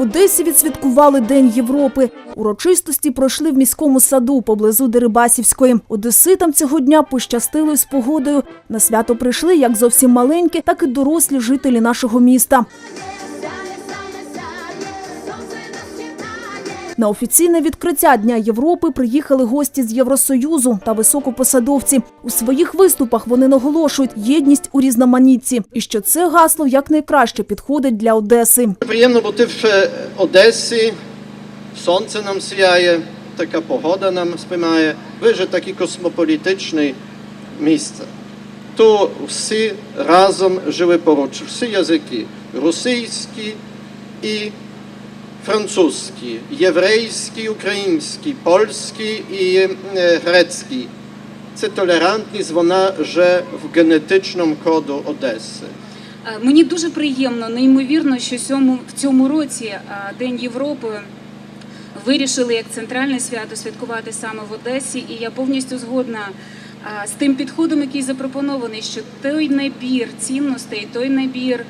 Одесі відсвяткували День Європи. Урочистості пройшли в міському саду поблизу Дерибасівської. Одеситам цього дня пощастило з погодою. На свято прийшли як зовсім маленькі, так і дорослі жителі нашого міста. На офіційне відкриття Дня Європи приїхали гості з Євросоюзу та високопосадовці. У своїх виступах вони наголошують єдність у різноманітці і що це гасло якнайкраще підходить для Одеси. Приємно бути в е, Одесі, сонце нам сіяє, така погода нам сприймає. Ви ж таке космополітичне місце. То всі разом жили поруч, всі язики російські і французькі, єврейські, українські, польські і е, грецькі. Це толерантність, вона вже в генетичному коду Одеси. Е, Мені дуже приємно, неймовірно, що в цьому році е, День Європи вирішили як центральне свято святкувати саме в Одесі, і я повністю згодна з тим підходом, який запропонований, що той набір цінностей, той набір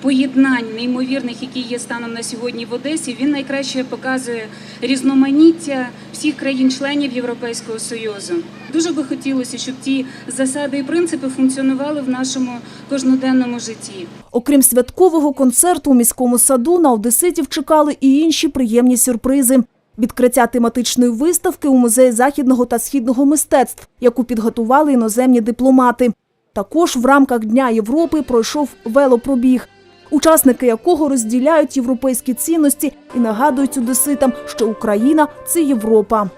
поєднань неймовірних, які є станом на сьогодні в Одесі, він найкраще показує різноманіття всіх країн-членів Європейського Союзу. Дуже би хотілося, щоб ті засади і принципи функціонували в нашому кожноденному житті. Окрім святкового концерту у міському саду, на одеситів чекали і інші приємні сюрпризи. Відкриття тематичної виставки у музеї західного та східного мистецтв, яку підготували іноземні дипломати. Також в рамках Дня Європи пройшов велопробіг, учасники якого розділяють європейські цінності і нагадують одеситам, що Україна це Європа.